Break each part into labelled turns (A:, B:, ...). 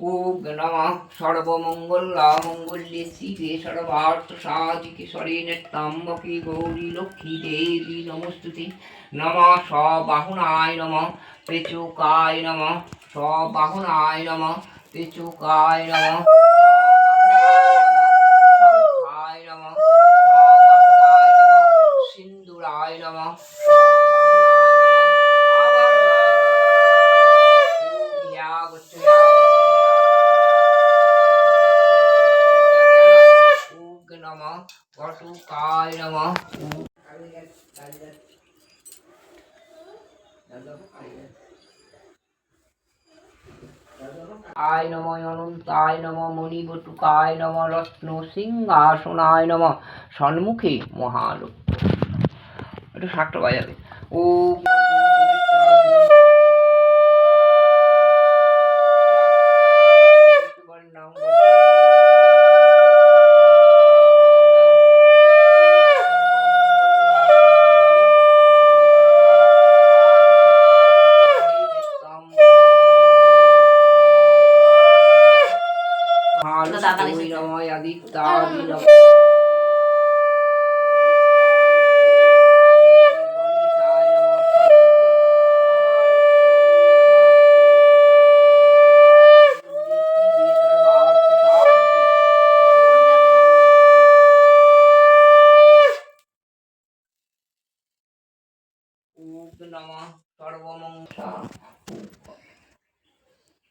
A: ওম নম সর্বমঙ্গল মঙ্গল্যে শিবে সর্বার্থ সাধিকে শরীরে গৌরী লক্ষ্মী দেবী নমস্তুতে নম সবাহুনায় নম পেচুকায় নম সবাহুনায় নম পেচুকায় নম সিন্দুরায় নম সবাহুনায় নম আবরণায় নম ওম ইয়া গচ্ছ ইয়া ওম নম বটুকায় নম আয় নম অনন্তায় নম মণিবটুকায় নম রত্ন সিংহাসনায় নম সন্মুখে মহালক্ষ একটু শাকটা বাজাবে ও মহালক্ষ্মী আদিত্যাদি নম
B: জামাটা ছাড়ো
A: সর্বমঙ্গল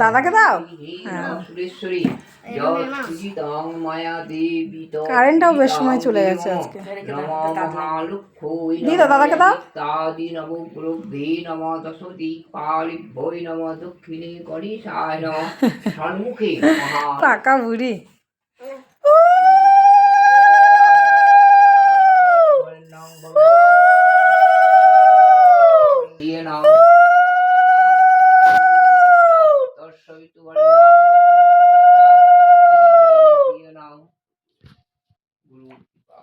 C: দাদাকে দাও?
A: হীন
B: হ্যাঁ। কারেন্টটাও বেশ সময় চলে গেছে আজকে। দি দাও, দাদাকে দাও।
A: তাদি নম গুরুভ্যে নম দশদি বই নম দক্ষিণে গণেশায় নম সন্মুখে
B: পাকা বুড়ি
A: দিয়ে নাও তৎসবিতু দিয়ে নাও গুরু কৃপা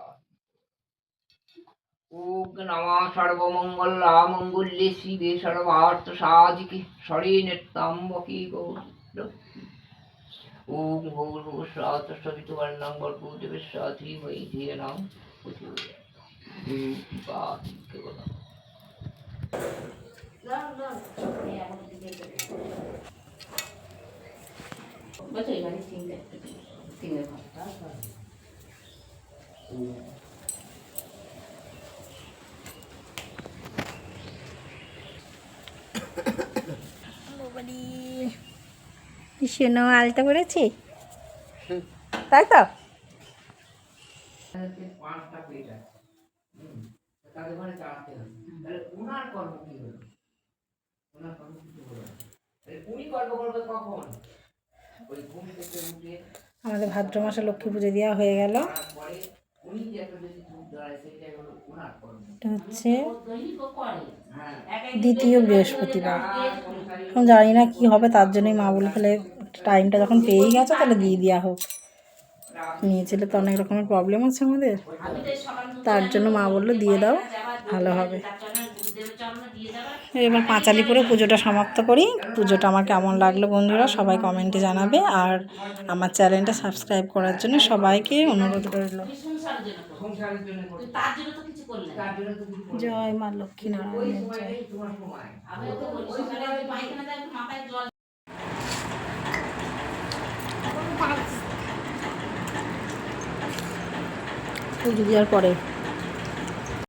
A: ওম নমঃ সর্বমঙ্গল মঙ্গল্যে শিবে সর্বার্থ সাধিকে শরীরে ত্রম্বকে গৌরী ওম গৌরবস্বাত সবিতু বর্ণং ভর্গদেবেশ্বর ধীমহি ধিয়ে নাম গুরু কৃপা কেবল
C: বলছো এবারে তিনটে তিনটে ঘর
B: শোনো আলতা পড়েছি তাই তো
A: পাঁচটা পেট আছে হুম, তাদের ঘরে চালাতে হবে তাহলে উনার কর্ম কি হলো উনার কর্ম কিছু হলো না। তাহলে উনি কর্ম করবে কখন ওই ঘুম থেকে উঠে
B: আমাদের ভাদ্র মাসে লক্ষ্মী পুজো দেওয়া হয়ে গেল। হচ্ছে দ্বিতীয় বৃহস্পতিবার। জানি না কি হবে, তার জন্যই মা বলে তাহলে টাইমটা যখন পেয়েই গেছে, তাহলে দিয়ে দেওয়া হোক। নিয়েছিলে তো অনেক রকমের প্রবলেম আছে আমাদের। তার জন্য মা বলল, দিয়ে দাও, ভালো হবে। এবার পাঁচালি করে পুজোটা সমাপ্ত করি। পুজোটা আমার কেমন লাগল বন্ধুরা সবাই কমেন্টে জানাবে। আর আমার চ্যানেলটা সাবস্ক্রাইব করার জন্য সবাইকে অনুরোধ
C: করলে।
B: জয় মা লক্ষ্মী নারায়ণ পরে